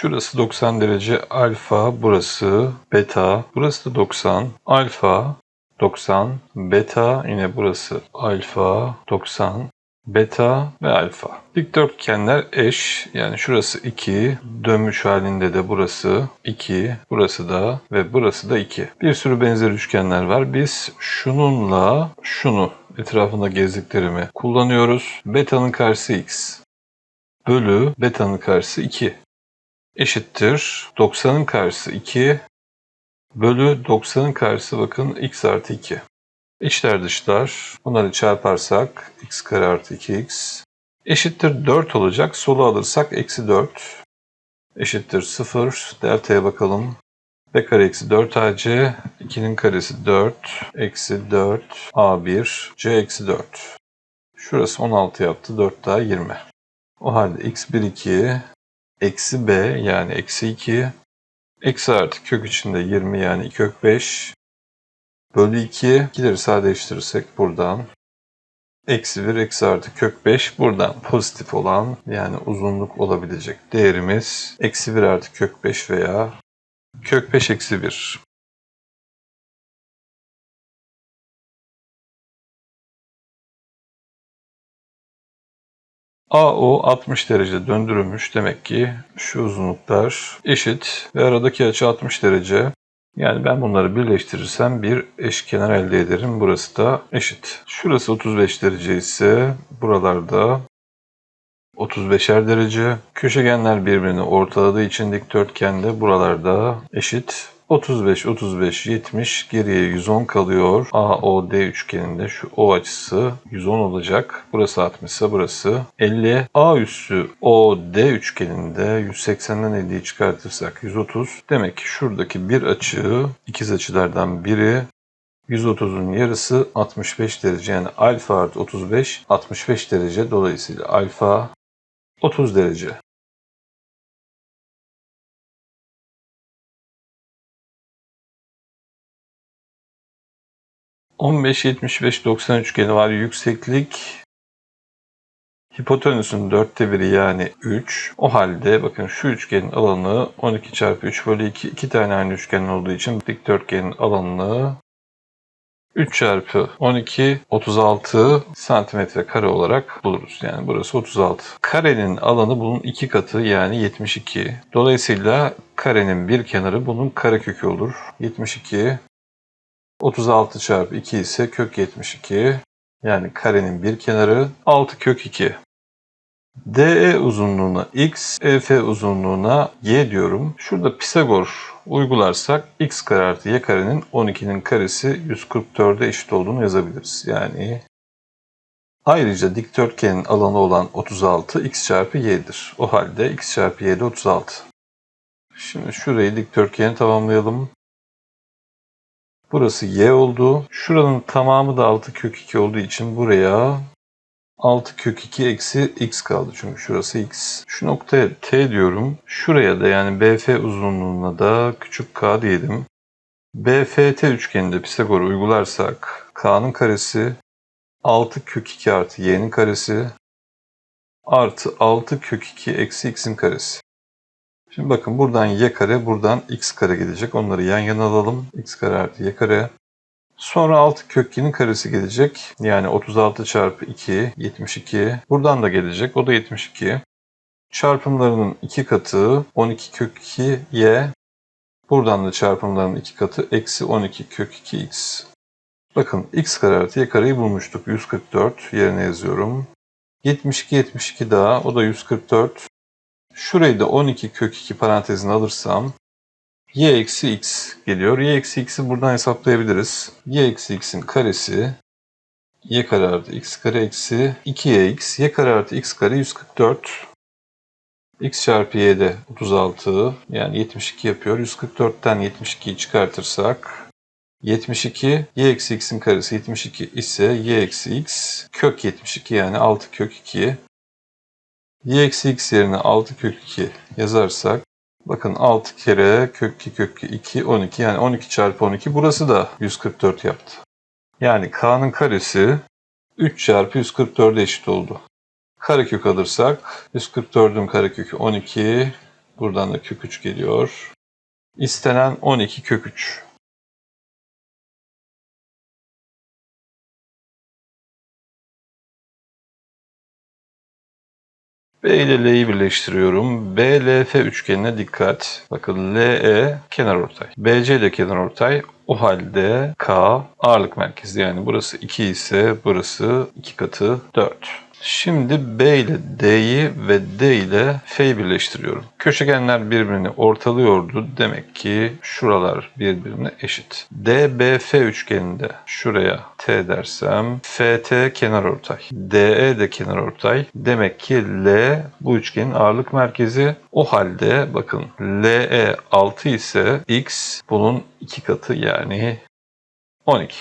Şurası 90 derece alfa, burası beta, burası da 90, alfa, 90, beta, yine burası alfa, 90, beta ve alfa. Dikdörtgenler eş. Yani şurası 2, dönmüş halinde de burası 2, burası da ve burası da 2. Bir sürü benzer üçgenler var. Biz şununla şunu etrafında gezdiklerimi kullanıyoruz. Beta'nın karşısı x bölü beta'nın karşısı 2 eşittir 90'ın karşısı 2 bölü 90'ın karşısı bakın x artı 2. İçler dışlar. Bunları çarparsak x kare artı 2x eşittir 4 olacak. Solu alırsak eksi 4 eşittir 0. Delta'ya bakalım. b kare eksi 4 ac 2'nin karesi 4 eksi 4 a1 c eksi 4. Şurası 16 yaptı. 4 daha 20. O halde x1 2 eksi b yani eksi 2 eksi artı kök içinde 20 yani kök 5 bölü 2 2'leri sadeleştirirsek buradan. Eksi 1 eksi artı kök 5 buradan pozitif olan yani uzunluk olabilecek değerimiz eksi 1 artı kök 5 veya kök 5 eksi 1. AO 60 derece döndürülmüş. Demek ki şu uzunluklar eşit ve aradaki açı 60 derece. Yani ben bunları birleştirirsem bir eşkenar elde ederim. Burası da eşit. Şurası 35 derece ise buralarda 35'er derece. Köşegenler birbirini ortaladığı için dikdörtgende buralarda eşit. 35, 35, 70 geriye 110 kalıyor. AOD üçgeninde şu O açısı 110 olacak. Burası 60 ise burası 50. A üssü OD üçgeninde 180'den 50'yi çıkartırsak 130. Demek ki şuradaki bir açı ikiz açılardan biri 130'un yarısı 65 derece yani alfa artı 35 65 derece dolayısıyla alfa 30 derece. 15-75-90 üçgeni var. Yükseklik hipotenüsün dörtte biri yani 3. O halde bakın şu üçgenin alanı 12 çarpı 3 bölü 2. iki tane aynı üçgen olduğu için dikdörtgenin alanını 3 çarpı 12 36 santimetre kare olarak buluruz. Yani burası 36. Karenin alanı bunun iki katı yani 72. Dolayısıyla karenin bir kenarı bunun karekökü olur. 72 36 çarpı 2 ise kök 72. Yani karenin bir kenarı 6 kök 2. DE uzunluğuna x, EF uzunluğuna y diyorum. Şurada Pisagor uygularsak x kare artı y karenin 12'nin karesi 144'e eşit olduğunu yazabiliriz. Yani ayrıca dikdörtgenin alanı olan 36 x çarpı y'dir. O halde x çarpı y de 36. Şimdi şurayı dikdörtgeni tamamlayalım. Burası y oldu. Şuranın tamamı da 6 kök 2 olduğu için buraya 6 kök 2 eksi x kaldı. Çünkü şurası x. Şu noktaya t diyorum. Şuraya da yani BF uzunluğuna da küçük k diyelim. BFT üçgeninde Pisagor uygularsak k'nın karesi 6 kök 2 artı y'nin karesi artı 6 kök 2 eksi x'in karesi. Şimdi bakın buradan y kare, buradan x kare gelecek. Onları yan yana alalım. x kare artı y kare. Sonra 6 kök 2'nin karesi gelecek. Yani 36 çarpı 2, 72. Buradan da gelecek. O da 72. Çarpımlarının 2 katı 12 kök 2 y. Buradan da çarpımlarının 2 katı eksi 12 kök 2 x. Bakın x kare artı y kareyi bulmuştuk. 144 yerine yazıyorum. 72 72 daha o da 144. Şurayı da 12 kök 2 parantezine alırsam y eksi x geliyor. y eksi x'i buradan hesaplayabiliriz. y eksi x'in karesi y kare artı x kare eksi 2yx. y kare artı x kare 144. x çarpı y de 36 yani 72 yapıyor. 144'ten 72'yi çıkartırsak 72 y eksi x'in karesi 72 ise y eksi x kök 72 yani 6 kök 2 y eksi x yerine 6 kök 2 yazarsak bakın 6 kere kök 2 kök 2 12 yani 12 çarpı 12 burası da 144 yaptı. Yani k'nın karesi 3 çarpı 144'e eşit oldu. Karekök alırsak 144'ün karekökü 12 Buradan da kök 3 geliyor. İstenen 12 kök 3. B ile L'yi birleştiriyorum. BLF üçgenine dikkat. Bakın LE kenarortay. BC de kenarortay. O halde K ağırlık merkezi yani burası 2 ise burası 2 katı 4. Şimdi B ile D'yi ve D ile F'yi birleştiriyorum. Köşegenler birbirini ortalıyordu. Demek ki şuralar birbirine eşit. DBF üçgeninde şuraya T dersem FT kenarortay. DE de kenarortay. Demek ki L bu üçgenin ağırlık merkezi. O halde bakın LE 6 ise X bunun 2 katı yani 12.